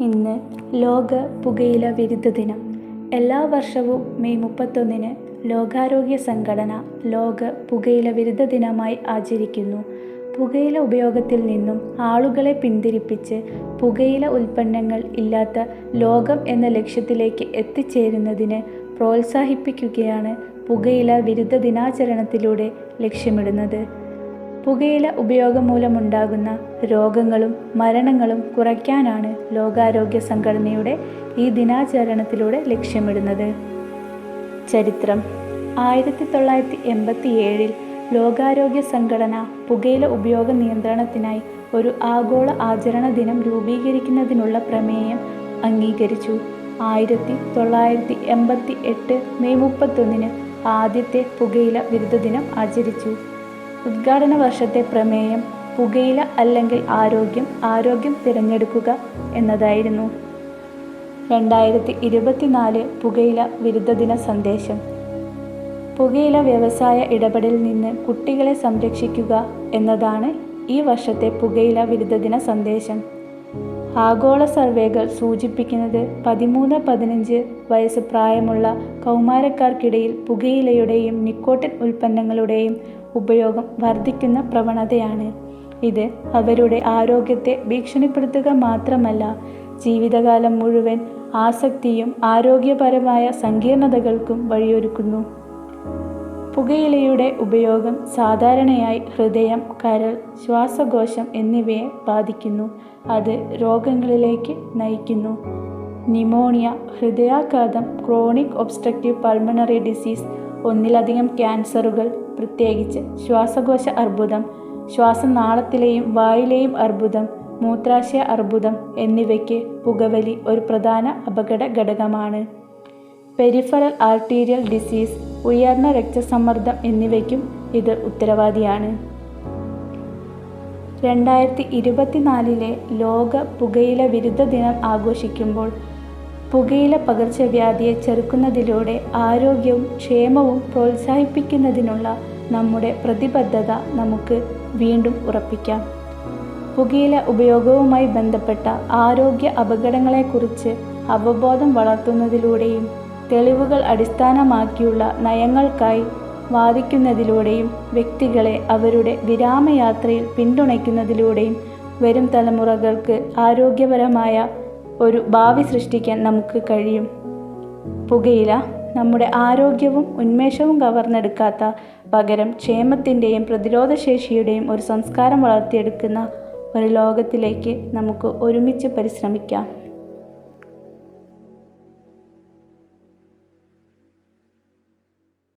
ഇന്ന് ലോക പുകയില വിരുദ്ധ ദിനം എല്ലാ വർഷവും മെയ് മുപ്പത്തൊന്നിന് ലോകാരോഗ്യ സംഘടന ലോക പുകയില വിരുദ്ധ ദിനമായി ആചരിക്കുന്നു. പുകയില ഉപയോഗത്തിൽ നിന്നും ആളുകളെ പിന്തിരിപ്പിച്ച് പുകയില ഉൽപ്പന്നങ്ങൾ ഇല്ലാത്ത ലോകം എന്ന ലക്ഷ്യത്തിലേക്ക് എത്തിച്ചേരുന്നതിന് പ്രോത്സാഹിപ്പിക്കുകയാണ് പുകയില വിരുദ്ധ ദിനാചരണത്തിലൂടെ ലക്ഷ്യമിടുന്നത്. പുകയില ഉപയോഗം മൂലമുണ്ടാകുന്ന രോഗങ്ങളും മരണങ്ങളും കുറയ്ക്കാനാണ് ലോകാരോഗ്യ സംഘടനയുടെ ഈ ദിനാചരണത്തിലൂടെ ലക്ഷ്യമിടുന്നത്. ചരിത്രം. ആയിരത്തി തൊള്ളായിരത്തി എൺപത്തി ഏഴിൽ ലോകാരോഗ്യ സംഘടന പുകയില ഉപയോഗ നിയന്ത്രണത്തിനായി ഒരു ആഗോള ആചരണ ദിനം രൂപീകരിക്കുന്നതിനുള്ള പ്രമേയം അംഗീകരിച്ചു. ആയിരത്തി തൊള്ളായിരത്തി എൺപത്തി എട്ട് മെയ് മുപ്പത്തൊന്നിന് ആദ്യത്തെ പുകയില വിരുദ്ധ ദിനം ആചരിച്ചു. ഉദ്ഘാടന വർഷത്തെ പ്രമേയം പുകയില അല്ലെങ്കിൽ ആരോഗ്യം ആരോഗ്യം തിരഞ്ഞെടുക്കുക എന്നതായിരുന്നു. രണ്ടായിരത്തി ഇരുപത്തിനാല് പുകയില വിരുദ്ധ ദിന സന്ദേശം. പുകയില വ്യവസായ ഇടപെടലിൽ നിന്ന് കുട്ടികളെ സംരക്ഷിക്കുക എന്നതാണ് ഈ വർഷത്തെ പുകയില വിരുദ്ധ ദിന സന്ദേശം. ആഗോള സർവേകൾ സൂചിപ്പിക്കുന്നത് പതിമൂന്ന് പതിനഞ്ച് വയസ്സ് പ്രായമുള്ള കൗമാരക്കാർക്കിടയിൽ പുകയിലയുടെയും നിക്കോട്ടിൻ ഉൽപ്പന്നങ്ങളുടെയും ഉപയോഗം വർദ്ധിക്കുന്ന പ്രവണതയാണ്. ഇത് അവരുടെ ആരോഗ്യത്തെ ഭീഷണിപ്പെടുത്തുക മാത്രമല്ല ജീവിതകാലം മുഴുവൻ ആസക്തിയും ആരോഗ്യപരമായ സങ്കീർണതകൾക്കും വഴിയൊരുക്കുന്നു. പുകയിലയുടെ ഉപയോഗം സാധാരണയായി ഹൃദയം കരൾ ശ്വാസകോശം എന്നിവയെ ബാധിക്കുന്നു. അത് രോഗങ്ങളിലേക്ക് നയിക്കുന്നു. നിമോണിയ ഹൃദയാഘാതം ക്രോണിക് ഒബ്സ്ട്രക്റ്റീവ് പൾമണറി ഡിസീസ് ഒന്നിലധികം ക്യാൻസറുകൾ പ്രത്യേകിച്ച് ശ്വാസകോശ അർബുദം ശ്വാസനാളത്തിലെയും വായിലെയും അർബുദം മൂത്രാശയ അർബുദം എന്നിവയ്ക്ക് പുകവലി ഒരു പ്രധാന അപകട ഘടകമാണ്. പെരിഫറൽ ആർട്ടീരിയൽ ഡിസീസ് ഉയർന്ന രക്തസമ്മർദ്ദം എന്നിവയ്ക്കും ഇത് ഉത്തരവാദിയാണ്. രണ്ടായിരത്തി ഇരുപത്തിനാലിലെ ലോക പുകയില വിരുദ്ധ ദിനം ആഘോഷിക്കുമ്പോൾ പുകയില പകർച്ചവ്യാധിയെ ചെറുക്കുന്നതിലൂടെ ആരോഗ്യവും ക്ഷേമവും പ്രോത്സാഹിപ്പിക്കുന്നതിനുള്ള നമ്മുടെ പ്രതിബദ്ധത നമുക്ക് വീണ്ടും ഉറപ്പിക്കാം. പുകയില ഉപയോഗവുമായി ബന്ധപ്പെട്ട ആരോഗ്യ അപകടങ്ങളെക്കുറിച്ച് അവബോധം വളർത്തുന്നതിലൂടെയും തെളിവുകൾ അടിസ്ഥാനമാക്കിയുള്ള നയങ്ങൾക്കായി വാദിക്കുന്നതിലൂടെയും വ്യക്തികളെ അവരുടെ വിരാമയാത്രയിൽ പിന്തുണയ്ക്കുന്നതിലൂടെയും വരും തലമുറകൾക്ക് ആരോഗ്യപരമായ ഒരു ഭാവി സൃഷ്ടിക്കാൻ നമുക്ക് കഴിയും. പുകയില നമ്മുടെ ആരോഗ്യവും ഉന്മേഷവും കവർന്നെടുക്കാത്ത പകരം ക്ഷേമത്തിന്റെയും പ്രതിരോധശേഷിയുടെയും ഒരു സംസ്കാരം വളർത്തിയെടുക്കുന്ന ഒരു ലോകത്തിലേക്ക് നമുക്ക് ഒരുമിച്ച് പരിശ്രമിക്കാം.